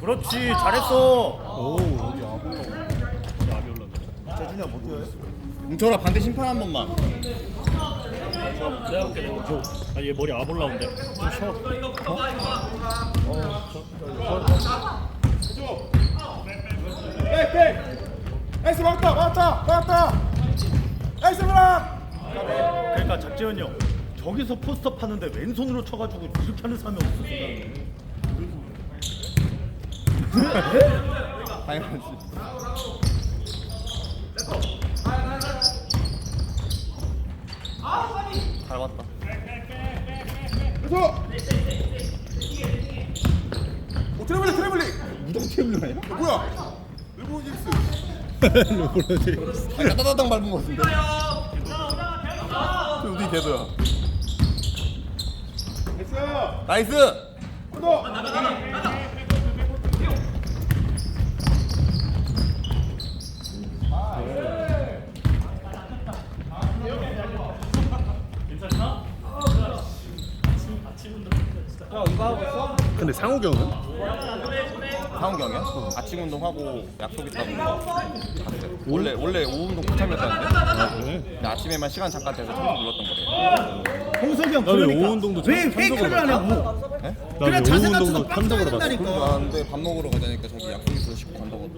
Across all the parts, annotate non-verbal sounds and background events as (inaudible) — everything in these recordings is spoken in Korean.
그렇지 잘했어. 오 여기 아볼라 여기 아비 올랐네. 재준이야 못 뛰어요? 뭉쳐라 반대 심판 한 번만. 내가 볼게 내가 볼게. 아얘 머리 아볼라운데 좀 쉬어? 에이 에이. 에이스 막다 막다 막다. 에이스 브락 그러니까 작재현이 형 저기서 포스터 파는데 왼손으로 쳐가지고 이렇게 하는 사람이 없어 당연하지 잘 그래서 오 트래블링 트래블링 무정 트래블링 아니야? 뭐야 일본 징스 르브론 아니 따다당 밟은 거 같은데 저 어디 개도야 됐어 나이스 너 근데 상욱이 형은? 상욱이 형이야? 아침 운동하고 약속 있다 보니까 원래 원래 오후 운동 포참이었다는데? 아 그래? 근데 아침에만 시간 잠깐 돼서 참석 눌렀던 거래. 홍석이 형 그러니까 오후 운동도 왜 참- 페이크를 안 하고. 네? 그냥 자세 오후 낮춰서 운동도 빡 써야 봤어 된다니까 알았는데 밥 먹으러 가자니까 자기 약속 있어서 씻고 간다고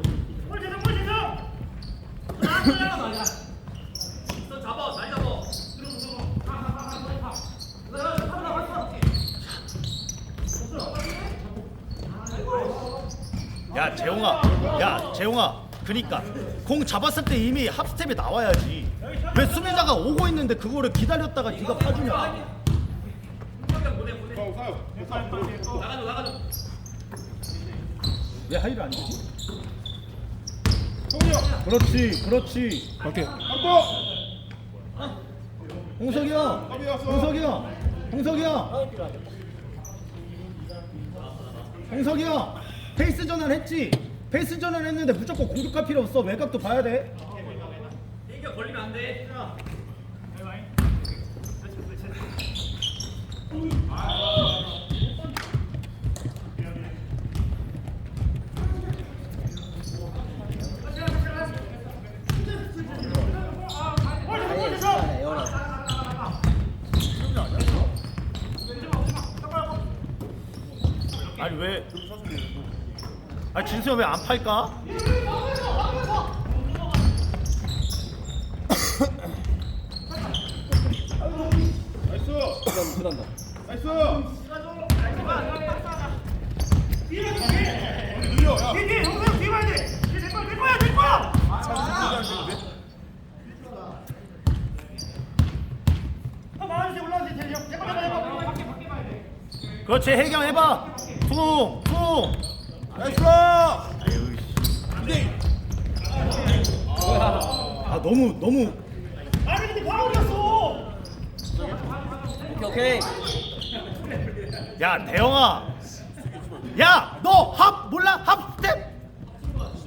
야 재용아. 야 재용아. 그니까 공 잡았을 때 이미 합스텝이 나와야지. 왜 수비자가 오고 있는데 그거를 기다렸다가 네가 파주냐? 왜 하이를 안 주지? 그렇지 그렇지. 오케이 홍석이 형. 홍석이 형 홍석이 형 홍석이 형 페이스 전환 했지. 페이스 전환 했는데 무조건 공격할 필요 없어. 외곽도 봐야 돼. 아니 왜? 아니 진수야 왜 안 팔까? 나이스 야 그렇지 해경 해봐. 퉁 퉁. 나이스 아 너무 너무. 오케이 오케이 야 대영아. 야 너 합 몰라 합 스텝.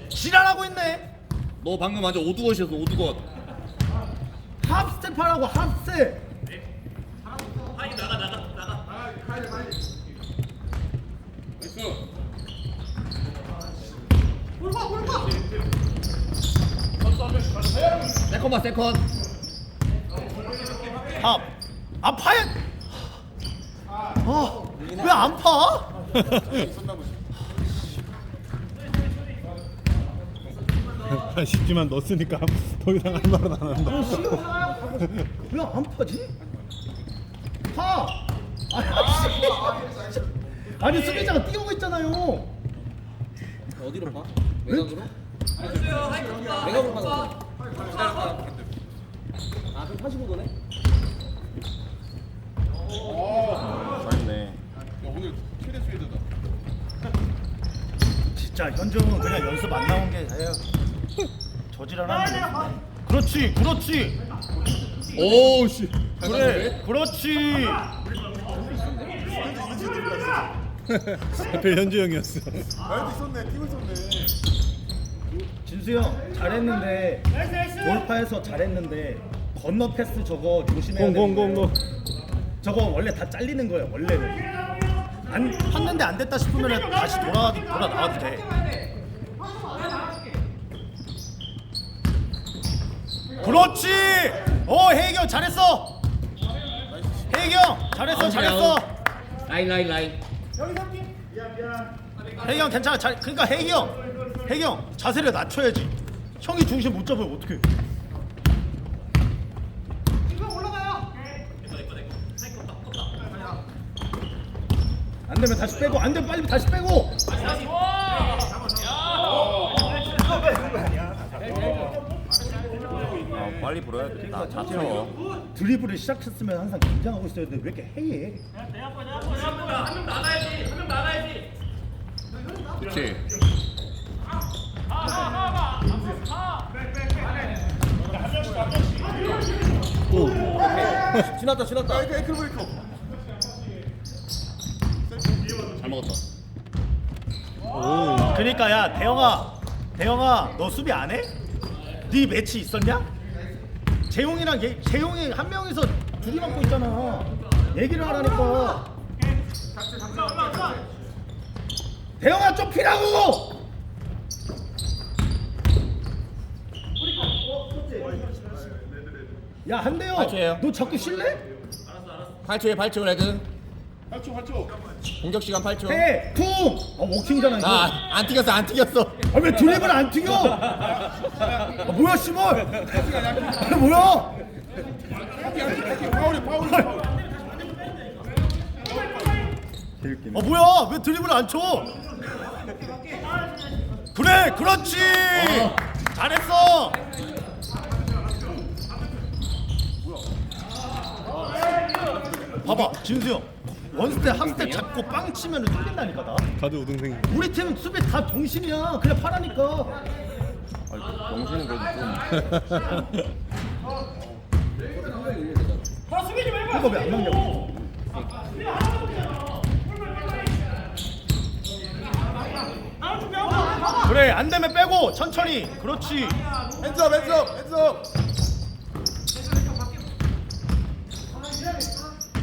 지랄하고 있네. 너 방금 완전 오두것이었어 오두것 합 스텝 하라고 합 스텝. 세컨 봐 세컨 합. 안 파야. 아왜 안 파? (laughs) 한 10기만 넣었으니까 더 이상 할 말은 안 한다 왜 안 파지? 파! 아니, 아니 수비자가 뛰어오고 있잖아요. 어디로 봐? 외곽으로? 외곽으로 거. 아, 그럼 85도네? 잘했네 야 오늘 최대 스웨드다 진짜 현정은 그냥 연습 안 나온 게. 저지랄하는 거. 그렇지, 그렇지. 오우 씨 그래, 그렇지. 하필 현주 형이었어 나이도 있었네 팀을 썼네 진수 형 잘했는데 돌파해서 잘했는데 건너 패스 저거 조심해야. 공공공공 저거 원래 다 잘리는 거예요, 원래는. 안 팠는데 안 됐다 싶으면 다시 돌아 돌아 나와도 돼. 그렇지. 어 혜경 잘했어. 혜경 잘했어 잘했어. 라인 라인 라인 혜경 괜찮아 잘 그러니까 혜경 혜경 자세를 낮춰야지. 형이 중심 못 잡으면 어떡해. 안 되면 다시 빼고 안 되면 빨리 다시 빼고. 아, 빨리 불어야 돼. 나 자체로. 드리블을 시작했으면 항상 긴장하고 있어야 되는데 왜 이렇게 해이해? 그 렇지. (laughs) 지났다 지났다 에이크 에이크 브레이크. 잘 먹었다. 그러니까 야 대영아 대영아 너 수비 안 해? 네 매치 있었냐? 재용이랑 얘, 재용이 한 명이서 둘이 맡고 있잖아 얘기를 하라니까 대영아 좀 피라고 야 한대요 맞춰요. 너 자꾸 쉴래? 8초에 8초 레드. 8초 8초. 공격 시간 8초. 해! 쿵! 어 워킹이잖아 이거 나 안 튀겼어 안 튀겼어. 아왜 드립을 안 튀겨? 아, 뭐야 씨발 아, 뭐야 파울이 파울이 파울. 아 뭐야? 왜 드립을 안 쳐? 그래 그렇지! 잘했어! 봐봐 진수 형. 원스텝 합스텝 잡고 빵 치면 뚫린다니까 나. 가드 우등생. 우리 팀 수비 다 정신이야. 그냥 파라니까. 영신은 그래도 좀. (laughs) 그거 왜 안 막냐고 그래 안 되면 빼고 천천히 그렇지 핸즈업 핸즈업 핸즈업.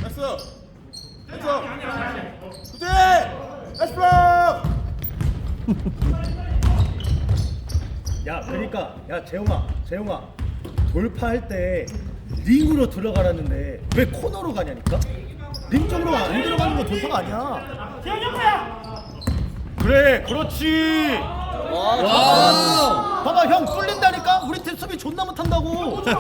됐어. 핸즈업. 굿디. 에스프로. 야 그러니까 야 재용아 재용아 돌파할 때 링으로 들어가라는데 왜 코너로 가냐니까 링 쪽으로 안 들어가는 건 돌파가 아니야 그래 그렇지 봐봐 형 뚫린다니까? 우리 팀 수비 존나 못한다고 (laughs)